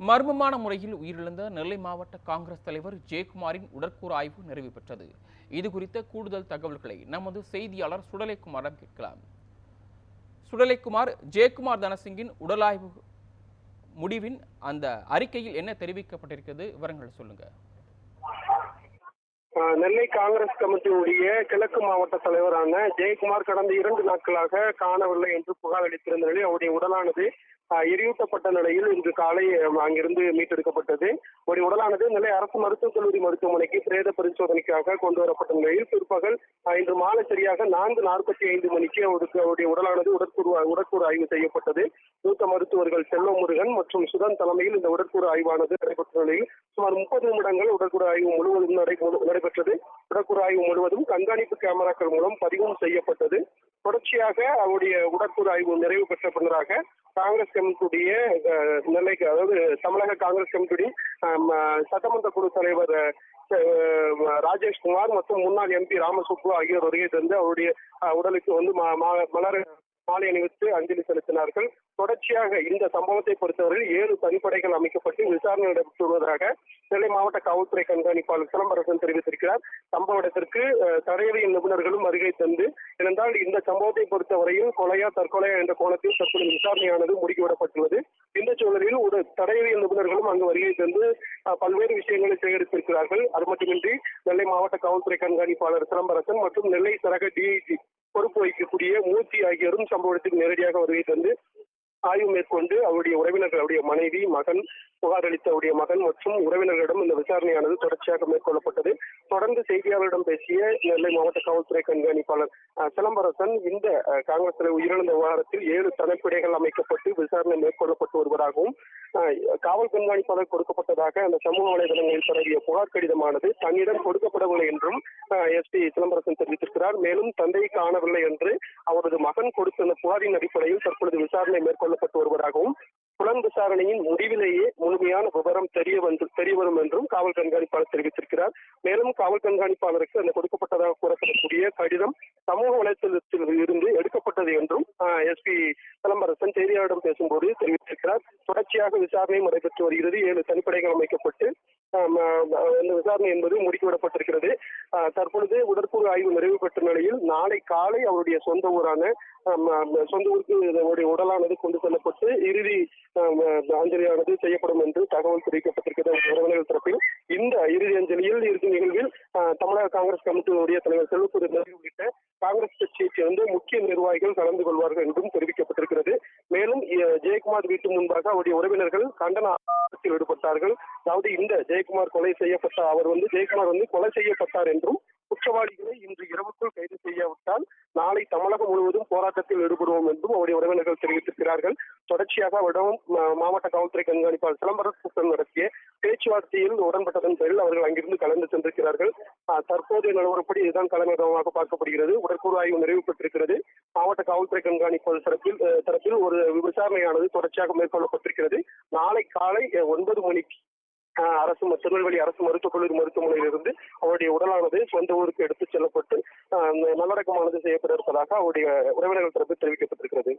மர்மமான முறையில் உயிரிழந்த நெல்லை மாவட்ட காங்கிரஸ் தலைவர் ஜெயக்குமாரின் உடற்கூறு ஆய்வு நிறைவு பெற்றது. இது குறித்த கூடுதல் தகவல்களை நமது செய்தியாளர் சுடலைக்குமாரிடம் கேட்கலாம். சுடலைக்குமார் ஜெயக்குமார் தனசிங்கின் உடலாய்வு முடிவின் அந்த அறிக்கையில் என்ன தெரிவிக்கப்பட்டிருக்கிறது? விவரங்கள் சொல்லுங்க. ஆஹ் நெல்லை காங்கிரஸ் கமிட்டியுடைய கிழக்கு மாவட்ட தலைவரான ஜெயக்குமார் கடந்த இரண்டு நாட்களாக காணவில்லை என்று புகார் அளித்திருந்த நிலையில் அவருடைய உடலானது எரியூட்டப்பட்ட நிலையில் இன்று காலை அங்கிருந்து மீட்டெடுக்கப்பட்டது. ஒரு உடலானது நெல்லை அரசு மருத்துவக் கல்லூரி மருத்துவமனைக்கு பிரேத பரிசோதனைக்காக கொண்டு வரப்பட்ட நிலையில் பிற்பகல் இன்று மாலை சரியாக நான்கு நாற்பத்தி ஐந்து மணிக்கு அவருக்கு அவருடைய உடலானது உடற்கூறு உடற்கூறு ஆய்வு செய்யப்பட்டது. மூத்த மருத்துவர்கள் செல்வம் முருகன் மற்றும் சுதன் தலைமையில் இந்த உடற்கூறு ஆய்வானது நடைபெற்ற நிலையில் சுமார் முப்பது நிமிடங்கள் உடற்கூறு ஆய்வு முழுவதும் நடைபெற்றது. உடற்கூறு ஆய்வு முழுவதும் கண்காணிப்பு கேமராக்கள் மூலம் பதிவும் செய்யப்பட்டது. தொடர்ச்சியாக அவருடைய உடற்கூறு ஆய்வு நிறைவு பெற்ற பின்னராக காங்கிரஸ் கமிட்டியுடைய நிலைக்கு அதாவது தமிழக காங்கிரஸ் கமிட்டியுடைய சட்டமன்ற குழு தலைவர் ராஜேஷ்குமார் மற்றும் முன்னாள் எம்பி ராமசுப்பு ஆகியோர் வருகை தந்து அவருடைய உடலுக்கு வந்து மலர் மாலை அணிவித்து அஞ்சலி செலுத்தினார்கள். தொடர்ச்சியாக இந்த சம்பவத்தை பொறுத்தவரையில் ஏழு தனிப்படைகள் அமைக்கப்பட்டு விசாரணை நடைபெற்று வருவதாக நெல்லை மாவட்ட காவல்துறை கண்காணிப்பாளர் சிலம்பரசன் தெரிவித்திருக்கிறார். சம்பவ இடத்திற்கு அஹ், நிபுணர்களும் வருகை தந்து இருந்தால் இந்த சம்பவத்தை பொறுத்தவரையில் கொலையா தற்கொலையா என்ற கோணத்தில் தற்போது விசாரணையானது முடுக்கிவிடப்பட்டுள்ளது. இந்த சூழலில் ஒரு தடயவியல் நிபுணர்களும் அங்கு வருகை தந்து பல்வேறு விஷயங்களை சேகரித்திருக்கிறார்கள். அது மட்டுமின்றி நெல்லை மாவட்ட காவல்துறை கண்காணிப்பாளர் சிலம்பரசன் மற்றும் நெல்லை சரக டிஐஜி பொறுப்பு வகிக்கக்கூடிய மூர்த்தி ஆகியோரும் சம்பவத்துக்கு நேரடியாக வருகை தந்து ஆய்வு மேற்கொண்டு அவருடைய உறவினர்கள் அவருடைய மனைவி மகன் புகார் அளித்த அவருடைய மகன் மற்றும் உறவினர்களிடம் இந்த விசாரணையானது தொடர்ச்சியாக மேற்கொள்ளப்பட்டது. தொடர்ந்து செய்தியாளர்களிடம் பேசிய நெல்லை மாவட்ட காவல்துறை கண்காணிப்பாளர் சிலம்பரசன் இந்த காங்கிரஸ் தலைவர் உயிரிழந்த விவகாரத்தில் ஏழு தனிப்படைகள் அமைக்கப்பட்டு விசாரணை மேற்கொள்ளப்பட்டு வருவதாகவும் காவல் கண்காணிப்பாளர் கொடுக்கப்பட்டதாக அந்த சமூக வலைதளங்களில் பரவிய புகார் கடிதமானது தன்னிடம் கொடுக்கப்படவில்லை என்றும் எஸ்பி சிலம்பரசன் தெரிவித்திருக்கிறார். மேலும் தந்தையை காணவில்லை என்று அவரது மகன் கொடுத்த அந்த புகாரின் அடிப்படையில் தற்பொழுது விசாரணை மேற்கொள்ளப்பட்டு வருவதாகவும் புலன் விசாரணையின் முடிவிலேயே முழுமையான விவரம் தெரிய வந்து தெரிய வரும் என்றும் காவல் கண்காணிப்பாளர் தெரிவித்திருக்கிறார். மேலும் காவல் கண்காணிப்பாளருக்கு அந்த கொடுக்கப்பட்டதாக கூறப்படக்கூடிய கடிதம் சமூக வலைத்தளத்தில் இருந்து எடுக்கப்பட்டது என்றும் எஸ்பி சிலம்பரசன் செய்தியாளரிடம் பேசும்போது தெரிவித்திருக்கிறார். தொடர்ச்சியாக விசாரணை நடைபெற்று வருகிறது. ஏழு தனிப்படைகள் அமைக்கப்பட்டு இந்த விசாரணை என்பது முடுக்கிவிடப்பட்டிருக்கிறது. தற்பொழுது உடற்கூறு ஆய்வு நிறைவு பெற்ற நிலையில் நாளை காலை அவருடைய சொந்த ஊரான சொந்த ஊருக்கு அவருடைய உடலானது கொண்டு செல்லப்பட்டு இறுதி அஞ்சலியானது செய்யப்படும் என்று தகவல் தெரிவிக்கப்பட்டிருக்கிறது. உறவினர்கள் தரப்பில் இந்த இறுதி அஞ்சலியில் இருக்கும் நிகழ்வில் தமிழக காங்கிரஸ் கமிட்டியினுடைய தலைவர் செல்வத்துறை உள்ளிட்ட காங்கிரஸ் கட்சியைச் சேர்ந்த முக்கிய நிர்வாகிகள் கலந்து கொள்வார்கள் என்றும் தெரிவிக்கப்பட்டிருக்கிறது. மேலும் ஜெயக்குமார் வீட்டு முன்பாக அவருடைய உறவினர்கள் கண்டன ஆர்ப்பாட்டத்தில் ஈடுபட்டார்கள். அதாவது இந்த ஜெயக்குமார் கொலை செய்யப்பட்ட அவர் வந்து ஜெயக்குமார் வந்து கொலை செய்யப்பட்டார் என்றும் குற்றவாளிகளை இன்று இரவுக்குள் கைது செய்யாவிட்டால் நாளை தமிழகம் முழுவதும் போராட்டத்தில் ஈடுபடுவோம் என்றும் அவருடைய உறவினர்கள் தெரிவித்திருக்கிறார்கள். தொடர்ச்சியாக அவரிடம் மா- மாவட்ட காவல்துறை கண்காணிப்பாளர் சிலம்பரசன் நடத்திய பேச்சுவார்த்தையில் உடன்பட்டதன் பேரில் அவர்கள் அங்கிருந்து கலந்து சென்றிருக்கிறார்கள். தற்போதைய நிலவரப்படி இதுதான் தலைமையிடமாக பார்க்கப்படுகிறது. உடற்கூறு ஆய்வு நிறைவு பெற்றிருக்கிறது. மாவட்ட காவல்துறை கண்காணிப்பு தரப்பில் தரப்பில் ஒரு விசாரணையானது தொடர்ச்சியாக மேற்கொள்ளப்பட்டிருக்கிறது. நாளை காலை ஒன்பது மணிக்கு அரசு திருநெல்வேலி அரசு மருத்துவக் கல்லூரி மருத்துவமனையிலிருந்து அவருடைய உடலானது சொந்த ஊருக்கு எடுத்துச் செல்லப்பட்டு நல்லடக்கமானது செய்யப்பட இருப்பதாக அவருடைய உறவினர்கள் தரப்பில் தெரிவிக்கப்பட்டிருக்கிறது.